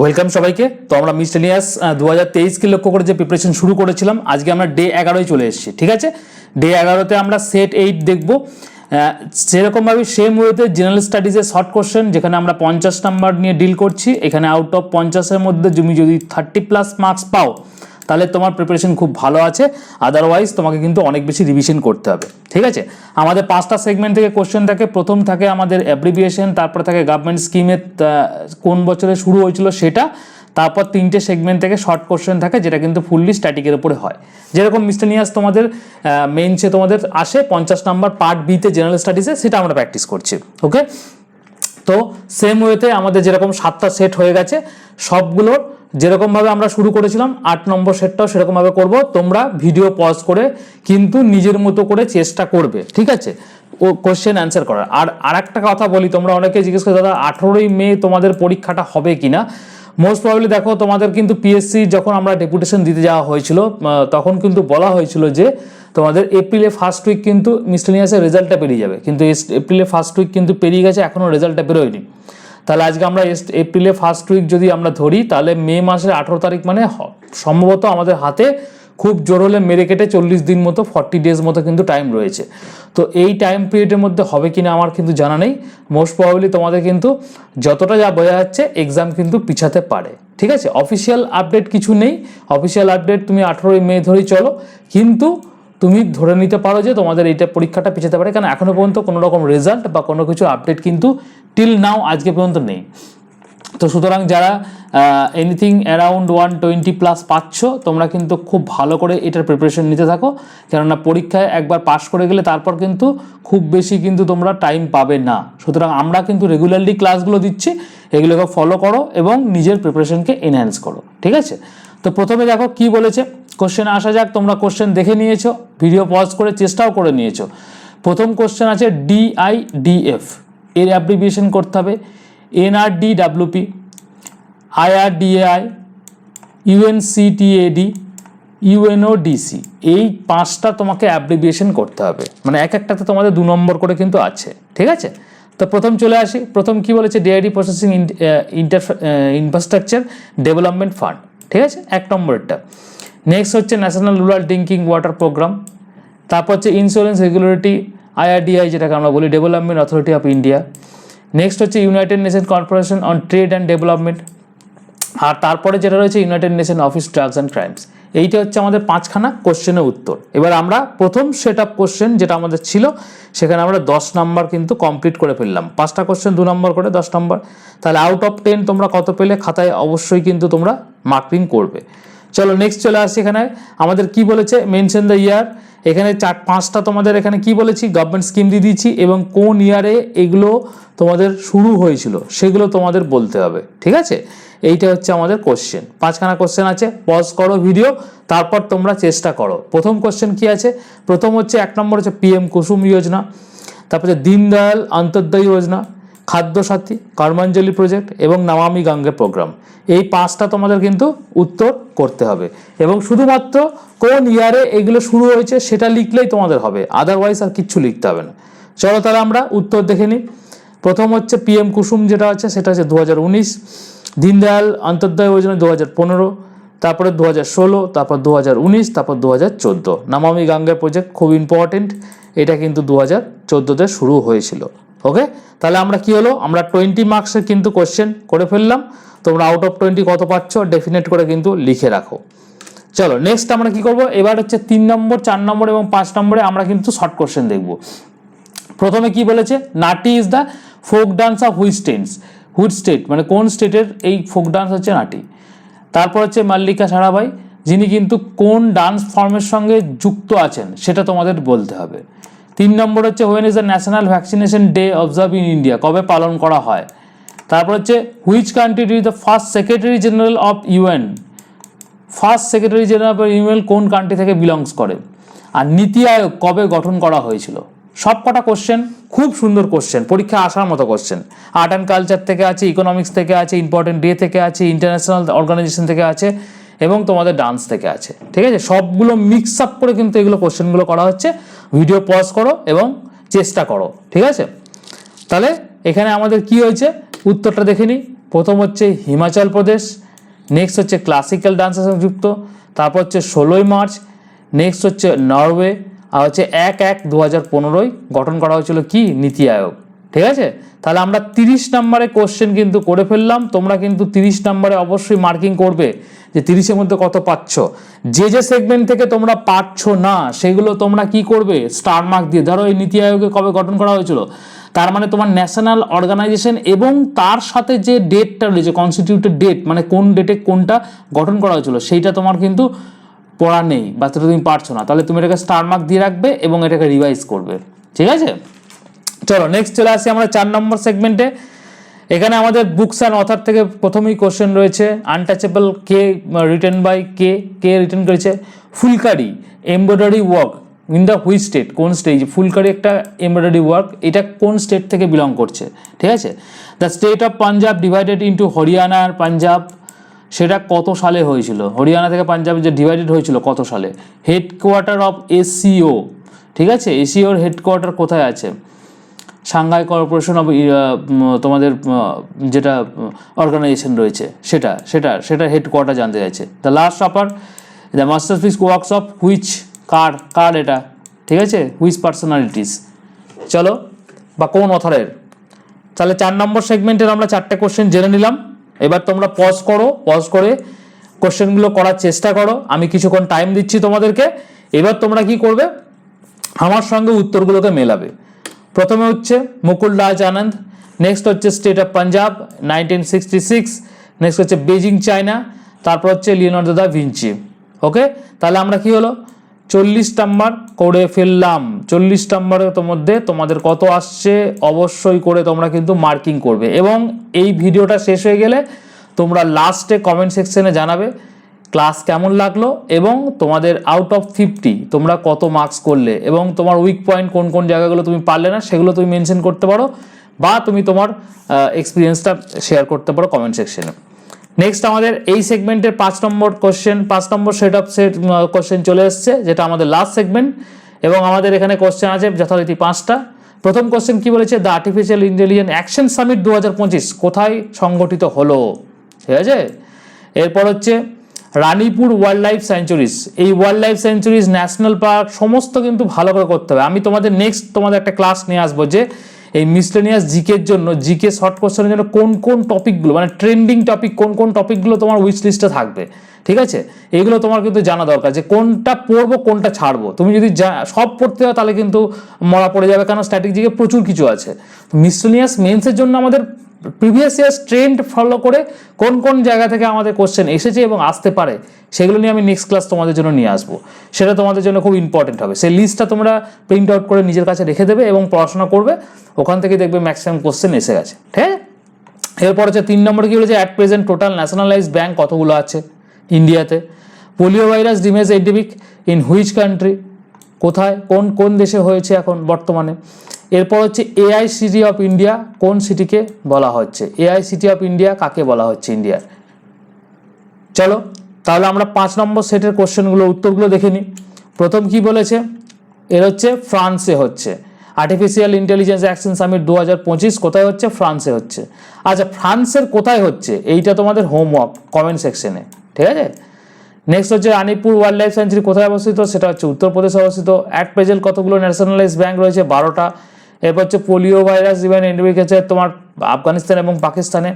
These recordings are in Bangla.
ওয়েলকাম সবাইকে। তো আমরা মিস্টেলিয়াস দু হাজার তেইশকে লক্ষ্য করে যে প্রিপারেশন শুরু করেছিলাম, আজকে আমরা ডে এগারোয় চলে এসেছি, ঠিক আছে? ডে এগারোতে আমরা সেট এইট দেখব। সেরকমভাবে সেম ওয়েতে জেনারেল স্টাডিজের শর্ট কোশ্চেন যেখানে আমরা পঞ্চাশ নাম্বার নিয়ে ডিল করছি। এখানে আউট অফ পঞ্চাশের মধ্যে তুমি যদি থার্টি প্লাস মার্কস পাও তাহলে তোমার প্রিপারেশন খুব ভালো আছে। আদারওয়াইজ তোমাকে কিন্তু অনেক বেশি রিভিশন করতে হবে। ঠিক আছে? আমাদের পাঁচটা সেগমেন্ট থেকে কোশ্চেন থাকে। প্রথম থাকে আমাদের অ্যাব্রিভিয়েশন তারপর থাকে গভর্নমেন্ট স্কিমের কোন বছরে শুরু হয়েছিল সেটা। তারপর তিনটে সেগমেন্ট থেকে শর্ট কোশ্চেন থাকে, যেটা কিন্তু ফুললি স্ট্যাটিকের উপরে হয়। যেরকম মিস্টেনিয়াস তোমাদের মেইনসে তোমাদের আসে, পঞ্চাশ নাম্বার পার্ট বিতে জেনারেল স্টাডিজে সেটা আমরা প্র্যাকটিস করছি। ওকে তো সেম ওয়েতে আমাদের যেরকম সাতটা সেট হয়ে গেছে, সবগুলোর যেরকমভাবে আমরা শুরু করেছিলাম, আট নম্বর সেটটাও সেরকমভাবে করব। তোমরা ভিডিও পজ করে কিন্তু নিজের মতো করে চেষ্টা করবে, ঠিক আছে? ও কোশ্চেন অ্যান্সার করার। আর আরেকটা কথা বলি, তোমরা অনেকে জিজ্ঞেস করে, দাদা, আঠেরোই মে তোমাদের পরীক্ষাটা হবে কিনা? মোস্ট প্রবাবলি দেখো, তোমাদের কিন্তু পিএসসি যখন আমরা ডেপুটেশন দিতে যাওয়া হয়েছিল তখন কিন্তু বলা হয়েছিল যে তোমাদের এপ্রিলে ফার্স্ট উইক কিন্তু মিস্টেনিয়াসের রেজাল্টটা পেরিয়ে যাবে। কিন্তু এপ্রিলে ফার্স্ট উইক কিন্তু পেরিয়ে গেছে এখনও রেজাল্টটা বেরোয়নি। তাহলে আজকে আমরা এপ্রিলে ফার্স্ট উইক যদি আমরা ধরি, তাহলে মে মাসের আঠেরো তারিখ মানে সম্ভবত আমাদের হাতে খুব জোর হলে মেরে কেটে চল্লিশ দিন মতো ফর্টি ডেজ মতো কিন্তু টাইম রয়েছে। তো এই টাইম পিরিয়ডের মধ্যে হবে কিনা আমার কিন্তু জানা নেই। মোস্ট প্রবাবলি তোমাদের কিন্তু যতটা যা বোঝা যাচ্ছে এক্সাম কিন্তু পিছাতে পারে। ঠিক আছে? অফিসিয়াল আপডেট কিছু নেই। অফিসিয়াল আপডেট তুমি আঠেরোই মে ধরেই চলো। কিন্তু তুমি ধরে নিতে পারো যে তোমাদের এইটা পরীক্ষাটা পিছাতে পারে। কারণ এখনও পর্যন্ত কোনো রকম রেজাল্ট বা কোনো কিছু আপডেট কিন্তু টিল নাও আজকে পর্যন্ত নেই। তো সুতরাং যারা anything around one twenty plus পাচ্ছ, তোমরা কিন্তু খুব ভালো করে এটার প্রিপারেশন নিতে থাকো। কেননা পরীক্ষায় একবার পাশ করে গেলে তারপর কিন্তু খুব বেশি কিন্তু তোমরা টাইম পাবে না। সুতরাং আমরা কিন্তু রেগুলারলি ক্লাসগুলো দিচ্ছি, এগুলোকে ফলো করো এবং নিজের প্রিপারেশনকে এনহ্যান্স করো। ঠিক আছে? তো প্রথমে দেখো কি বলেছে। কোশ্চেন আসা যাক, তোমরা কোশ্চেন দেখে নিয়েছো ভিডিও পজ করে চেষ্টাও করে নিয়েছো। প্রথম কোশ্চেন আছে ডিআইডিএফ এর অ্যাব্রিভিয়েশন করতে হবে NRD WP IRDAI UNCTAD UNODC এই পাঁচটা তোমাকে অ্যাব্রিভিয়েশন করতে হবে। মানে এক একটাতে তোমাদের দু নম্বর করে কিন্তু আছে, ঠিক আছে? তো প্রথম চলে আসি, প্রথম কি বলেছে? DID processing infrastructure development fund ঠিক আছে? এক নম্বরটা। নেক্সট হচ্ছে national rural drinking water programme তারপর হচ্ছে ইন্স্যুরেন্স রেগুলেটরি আইআরডিআই যেটাকে আমরা বলি development authority of India next হচ্ছে united nation corporation on trade and development আর তারপরে যেটা রয়েছে united nation office drugs and crimes এইটা হচ্ছে আমাদের পাঁচখানা কোশ্চেনের উত্তর। এবার আমরা প্রথম সেট আপ কোশ্চেন যেটা আমাদের ছিল, সেখানে আমরা দশ নাম্বার কিন্তু কমপ্লিট করে ফেললাম। পাঁচটা কোশ্চেন দু নম্বর করে, দশ নম্বর তাহলে আউট অফ টেন তোমরা কত পেলে খাতায় অবশ্যই কিন্তু তোমরা মার্কিং করবে। চলো নেক্সট চলে আসছি এখানে। আমাদের কি বলেছে? মেনশন দ্য ইয়ার এখানে চার, পাঁচটা তোমাদের এখানে কি বলেছি? গভর্নমেন্ট স্কিম দিয়ে দিয়েছি এবং কোন ইয়ারে এগুলো তোমাদের শুরু হয়েছিল সেগুলো তোমাদের বলতে হবে, ঠিক আছে? এইটা হচ্ছে আমাদের কোশ্চেন পাঁচখানা কোশ্চেন আছে পজ করো ভিডিও তারপর তোমরা চেষ্টা করো। প্রথম কোশ্চেন কি আছে? প্রথম হচ্ছে এক নম্বর হচ্ছে পিএম কুসুম যোজনা তারপর হচ্ছে দীনদয়াল যোজনা খাদ্য সাথী কর্মাঞ্জলি প্রজেক্ট এবং নমামি গঙ্গে প্রোগ্রাম এই পাঁচটা তোমাদের কিন্তু উত্তর করতে হবে। এবং শুধুমাত্র কোন ইয়ারে এগুলো শুরু হয়েছে সেটা লিখলেই তোমাদের হবে আদারওয়াইজ আর কিচ্ছু লিখতে হবে না। চলো তাহলে আমরা উত্তর দেখে নিই। প্রথম হচ্ছে পিএম কুসুম যেটা আছে, সেটা হচ্ছে দু হাজার উনিশ। দীনদয়াল অন্তর্দয় যোজনা দু হাজার পনেরো। তারপরে দু হাজার ষোলো, তারপর দু হাজার উনিশ, তারপর দু হাজার চোদ্দ। নমামি গঙ্গা প্রজেক্ট খুব ইম্পর্টেন্ট এটা কিন্তু দু হাজার চোদ্দোতে শুরু হয়েছিল। ওকে তাহলে আমরা কি হলো? আমরা টোয়েন্টি মার্কসের কিন্তু কোশ্চেন করে ফেললাম। তোমরা আউট অফ টোয়েন্টি কত পাচ্ছ? ডেফিনেট করে কিন্তু লিখে রাখো। চলো নেক্সট আমরা কি করব? এবার হচ্ছে তিন নম্বর, চার নম্বর এবং পাঁচ নম্বরে আমরা কিন্তু শর্ট কোশ্চেন দেখব। প্রথমে কি বলেছে? Nati is the folk dance of which states which state মানে কোন স্টেটের এই ফোক ডান্স হচ্ছে নাটি? তারপর হচ্ছে মাল্লিকা সারাভাই, যিনি কিন্তু কোন ডান্স ফর্মের সঙ্গে যুক্ত আছেন, সেটা তোমাদের বলতে হবে। তিন নম্বর হচ্ছে when is the national vaccination day observe in India কবে পালন করা হয়? তারপর হচ্ছে which country is the first secretary general of UN first secretary general of UN কোন কান্ট্রি থেকে বিলংস করে? আর নীতি আয়োগ কবে গঠন করা হয়েছিল? সব কটা কোশ্চেন খুব সুন্দর কোশ্চেন পরীক্ষা আসার মতো কোশ্চেন আর্ট অ্যান্ড কালচার থেকে আছে ইকোনমিক্স থেকে আছে ইম্পর্টেন্ট ডে থেকে আছে ইন্টারন্যাশনাল অর্গানাইজেশন থেকে আছে, এবং তোমাদের ডান্স থেকে আছে। ঠিক আছে? সবগুলো মিক্স আপ করে কিন্তু এগুলো কোশ্চেনগুলো করা হচ্ছে। ভিডিও পজ করো এবং চেষ্টা করো, ঠিক আছে? তাহলে এখানে আমাদের কি হয়েছে? উত্তরটা দেখে নিই। প্রথম হচ্ছে হিমাচল প্রদেশ নেক্সট হচ্ছে ক্লাসিক্যাল ডান্সের সঙ্গে যুক্ত, তারপর হচ্ছে ষোলোই মার্চ নেক্সট হচ্ছে নরওয়ে, আর হচ্ছে এক এক দু হাজার পনেরোই গঠন করা হয়েছিল কি? নীতি আয়োগ। ঠিক আছে? তাহলে আমরা তিরিশ নম্বরে কোশ্চেন কিন্তু করে ফেললাম। তোমরা কিন্তু তিরিশ নম্বরে অবশ্যই মার্কিং করবে যে তিরিশের মধ্যে কত পাচ্ছ। যে যে সেগমেন্ট থেকে তোমরা পাচ্ছ না, সেগুলো তোমরা কি করবে? স্টার মার্ক দিয়ে। ধরো এই নীতি আয়োগে কবে গঠন করা হয়েছিল। তার মানে তোমার ন্যাশনাল অর্গানাইজেশন এবং তার সাথে যে ডেটটা রয়েছে কনস্টিটিউটেড ডেট মানে কোন ডেটে কোনটা গঠন করা হয়েছিল, সেইটা তোমার কিন্তু পড়া নেই বা তুমি পারছ না। তাহলে তুমি এটাকে স্টার মার্ক দিয়ে রাখবে এবং এটাকে রিভাইজ করবে। ঠিক আছে? চলো নেক্সট চলে আসি আমরা চার নম্বর সেগমেন্টে এখানে আমাদের বুকস অ্যান্ড অথার থেকে প্রথমেই কোশ্চেন রয়েছে আনটাচেবল কে রিটেন বাই কে কে রিটার্ন করেছে? Phulkari embroidery work in the which state কোন স্টেজ ফুলকারি একটা এমব্রয়ডারি ওয়ার্ক এটা কোন স্টেট থেকে বিলং করছে? ঠিক আছে? The state of Punjab divided into Haryana আর পাঞ্জাব সেটা কত সালে হয়েছিল? হরিয়ানা থেকে পাঞ্জাবে যে ডিভাইডেড হয়েছিল, কত সালে? হেডকোয়ার্টার অফ এসিও ঠিক আছে? এসিওর হেডকোয়ার্টার কোথায় আছে? সাংঘাই কর্পোরেশন অফ তোমাদের যেটা অর্গানাইজেশন রয়েছে, সেটা সেটা সেটা হেডকোয়ার্টার জানতে চাইছে। The last supper the master works of which কার কার এটা? ঠিক আছে? হুইচ পার্সোনালিটিস চলো, বা কোন অথারের তাহলে চার নম্বর সেগমেন্টের আমরা চারটে কোশ্চেন জেনে নিলাম। এবার তোমরা পজ করো পজ করে কোশ্চেনগুলো করার চেষ্টা করো। আমি কিছুক্ষণ টাইম দিচ্ছি তোমাদেরকে। এবার তোমরা কি করবে? আমার সঙ্গে উত্তরগুলোকে মেলাবে। প্রথমে হচ্ছে মুকুল রাজ আনন্দ নেক্সট হচ্ছে state of Punjab nineteen sixty six next হচ্ছে বেজিং চায়না তারপর হচ্ছে লিওনার্দো দা ভিঞ্চি ওকে তাহলে আমরা কি হলো? চল্লিশ নাম্বার করে ফেললাম। চল্লিশ নাম্বারের মধ্যে তোমাদের কত আসছে? অবশ্যই করে তোমরা কিন্তু মার্কিং করবে। এবং এই ভিডিওটা শেষ হয়ে গেলে তোমরা লাস্টে কমেন্ট সেকশনে জানাবে ক্লাস কেমন লাগল এবং তোমাদের আউট অফ ফিফটি তোমরা কত মার্কস করলে এবং তোমার উইক পয়েন্ট কোন কোন জায়গাগুলো তুমি পারলে না, সেগুলো তুমি মেনশন করতে পারো বা তুমি তোমার এক্সপিরিয়েন্সটা শেয়ার করতে পারো কমেন্ট সেকশনে নেক্সট আমাদের এই সেগমেন্টের পাঁচ নম্বর কোশ্চেন পাঁচ নম্বর সেট অফ সেট কোশ্চেন চলে এসছে, যেটা আমাদের লাস্ট সেগমেন্ট এবং আমাদের এখানে কোশ্চেন আছে যথারীতি পাঁচটা। প্রথম কোশ্চেন কি বলেছে? The artificial intelligence action summit দু হাজার পঁচিশ কোথায় সংগঠিত হলো? ঠিক আছে? এরপর হচ্ছে রানীপুর ওয়াইল্ড লাইফ স্যাঞ্চুরিজ এই wild life sanctuaries national park সমস্ত কিন্তু ভালো করে করতে হবে। আমি তোমাদের নেক্সট তোমাদের একটা ক্লাস নিয়ে আসব যে এই মিসলেনিয়াস জিকের জন্য জিকে শর্ট কোশ্চেনের জন্য কোন কোন টপিকগুলো মানে ট্রেন্ডিং টপিক কোন কোন টপিকগুলো তোমার উইচ লিস্টে থাকবে। ঠিক আছে? এগুলো তোমার কিন্তু জানা দরকার যে কোনটা পড়ব, কোনটা ছাড়বো। তুমি যদি সব পড়তে হয় তাহলে কিন্তু মরা পড়ে যাবে কারণ স্ট্যাটিক জিকে প্রচুর কিছু আছে। মিসলেনিয়াস মেন্সের জন্য আমাদের প্রিভিয়াস ইয়ার্স ট্রেন্ড ফলো করে কোন কোন জায়গা থেকে আমাদের কোশ্চেন এসেছে এবং আসতে পারে, সেগুলো নিয়ে আমি নেক্সট ক্লাস তোমাদের জন্য নিয়ে আসব। সেটা তোমাদের জন্য খুব ইম্পর্টেন্ট হবে। সেই লিস্টটা তোমরা প্রিন্ট আউট করে নিজের কাছে রেখে দেবে এবং পড়াশোনা করবে। ওখান থেকে দেখবে ম্যাক্সিমাম কোশ্চেন এসে গেছে। ঠিক আছে? এরপর হচ্ছে তিন নম্বর কি বলেছে? At present total nationalize bank কতগুলো আছে? ইন্ডিয়াতে। Polio virus damage endemic in which country? কোথায়? কোন কোন দেশে হয়েছে এখন বর্তমানে? এরপর হচ্ছে এআই সিটি অফ ইন্ডিয়া, কোন সিটিকে বলা হচ্ছে? এআই সিটি অফ ইন্ডিয়া কাকে বলা হচ্ছে ইন্ডিয়ার? চলো, তাহলে আমরা পাঁচ নম্বর সেটের কোশ্চেনগুলো, উত্তরগুলো দেখে নিই। প্রথম কি বলেছে? এর হচ্ছে ফ্রান্সে হচ্ছে। আর্টিফিশিয়াল ইন্টেলিজেন্স অ্যাকশন সামিট দু হাজার পঁচিশ কোথায় হচ্ছে? ফ্রান্সে হচ্ছে। আচ্ছা ফ্রান্সের কোথায় হচ্ছে? এইটা তোমাদের হোমওয়ার্ক কমেন্ট সেকশনে ঠিক আছে? নেক্সট হচ্ছে আনিপুর ওয়াইল্ড লাইফ স্যাঞ্চুরি কোথায় অবস্থিত? সেটা হচ্ছে উত্তরপ্রদেশে অবস্থিত। অ্যাট প্রেজেন্ট কতগুলো ন্যাশনালাইজ ব্যাংক রয়েছে? বারোটা। এরপর হচ্ছে পোলিও ভাইরাস ইভেন এন্ডেমিক তোমার আফগানিস্তান এবং পাকিস্তানে।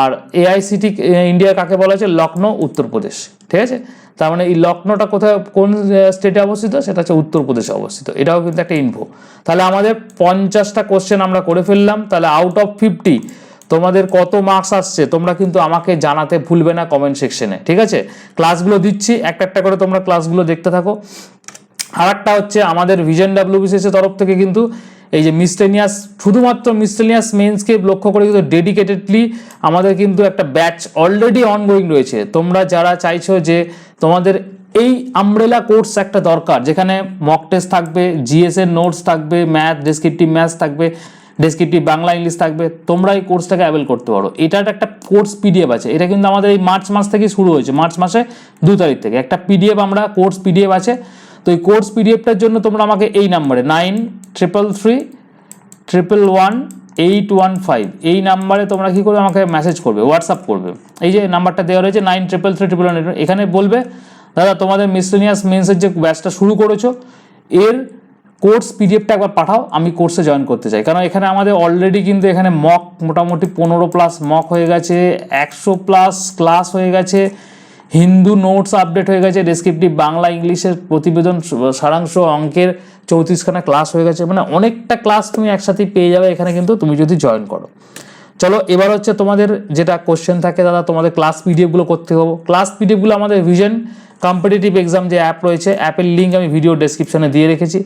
আর এআইসিটি ইন্ডিয়া কাকে বলা হচ্ছে লখনৌ উত্তরপ্রদেশ। ঠিক আছে? তার মানে এই লখনৌটা কোথায়, কোন স্টেটে অবস্থিত? সেটা হচ্ছে উত্তরপ্রদেশে অবস্থিত। এটাও কিন্তু একটা ইনফো তাহলে আমাদের পঞ্চাশটা কোশ্চেন আমরা করে ফেললাম। তাহলে আউট অফ ফিফটি তোমাদের কত মার্কস আসছে, তোমরা কিন্তু আমাকে জানাতে ভুলবে না কমেন্ট সেকশনে ঠিক আছে? ক্লাসগুলো দিচ্ছি, একটা একটা করে তোমরা ক্লাসগুলো দেখতে থাকো। আর একটা হচ্ছে, আমাদের ভিজন ডাব্লিউবিসিএস তরফ থেকে কিন্তু এই যে মিসটেনিয়াস শুধুমাত্র মিসটেনিয়াস মেন্সকে লক্ষ্য করে কিন্তু ডেডিকেটেডলি আমাদের কিন্তু একটা ব্যাচ অলরেডি অনগোয়িং রয়েছে। তোমরা যারা চাইছো যে তোমাদের এই আমব্রেলা কোর্স একটা দরকার, যেখানে মক টেস্ট থাকবে জিএস এর নোটস থাকবে ম্যাথ ডেসক্রিপটিভ ম্যাথস থাকবে ডেসক্রিপটিভ বাংলা ইংলিশ থাকবে তোমরা এই কোর্সটাকে অ্যাভেল করতে পারো। এটার একটা কোর্স পিডিএফ আছে। এটা কিন্তু আমাদের এই মার্চ মাস থেকে শুরু হয়েছে, মার্চ মাসে দু তারিখ থেকে। একটা পিডিএফ আমরা কোর্স পিডিএফ আছে। তো এই কোর্স পিডিএফটার জন্য তোমরা আমাকে এই নাম্বারে nine triple three triple one eight one five এই নাম্বারে তোমরা কী করবে? আমাকে মেসেজ করবে হোয়াটসঅ্যাপ করবে। এই যে নাম্বারটা দেওয়া রয়েছে nine triple three triple one এখানে বলবে, দাদা, তোমাদের মিসলেনিয়াস মেন্সের যে ব্যাচটা শুরু করেছ, এর কোর্স পিডিএফটা একবার পাঠাও, আমি কোর্সে জয়েন করতে চাই। কারণ এখানে আমাদের অলরেডি কিন্তু এখানে মক মোটামুটি পনেরো প্লাস মক হয়ে গেছে, একশো প্লাস ক্লাস হয়ে গেছে, হিন্দু নোটস আপডেট হয়ে গেছে ডেসক্রিপটিভ বাংলা ইংলিশের প্রতিবেদন, সারাংশ অঙ্কের চৌত্রিশখানা ক্লাস হয়ে গেছে। মানে অনেকটা ক্লাস তুমি একসাথেই পেয়ে যাবে এখানে কিন্তু তুমি যদি জয়েন করো। চলো, এবার হচ্ছে তোমাদের যেটা কোশ্চেন থাকে দাদা, তোমাদের ক্লাস পিডিএফগুলো করতে হবে। ক্লাস পিডিএফগুলো আমাদের ভিশন কম্পিটিটিভ এক্সাম যে অ্যাপ রয়েছে অ্যাপের লিঙ্ক আমি ভিডিও ডেসক্রিপশনে দিয়ে রেখেছি।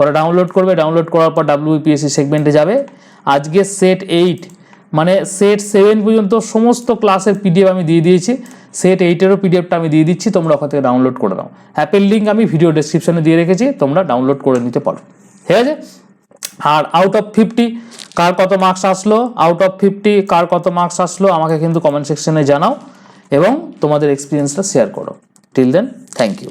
ওরা ডাউনলোড করবে ডাউনলোড করার পর ডাব্লিউপিএসসি সেগমেন্টে যাবে। আজকে সেট এইট মানে সেট সেভেন পর্যন্ত সমস্ত ক্লাসের পিডিএফ আমি দিয়ে দিয়েছি। সেট এইটেরও পিডিএফটা আমি দিয়ে দিচ্ছি, তোমরা ওখান থেকে ডাউনলোড করে নাও। অ্যাপের লিঙ্ক আমি ভিডিও ডেসক্রিপশনে দিয়ে রেখেছি, তোমরা ডাউনলোড করে নিতে পারো। ঠিক আছে? আর আউট অফ ফিফটি কার কত মার্কস আসলো? আউট অফ ফিফটি কার কত মার্কস আসলো? আমাকে কিন্তু কমেন্ট সেকশনে জানাও এবং তোমাদের এক্সপিরিয়েন্সটা শেয়ার করো। Till then thank you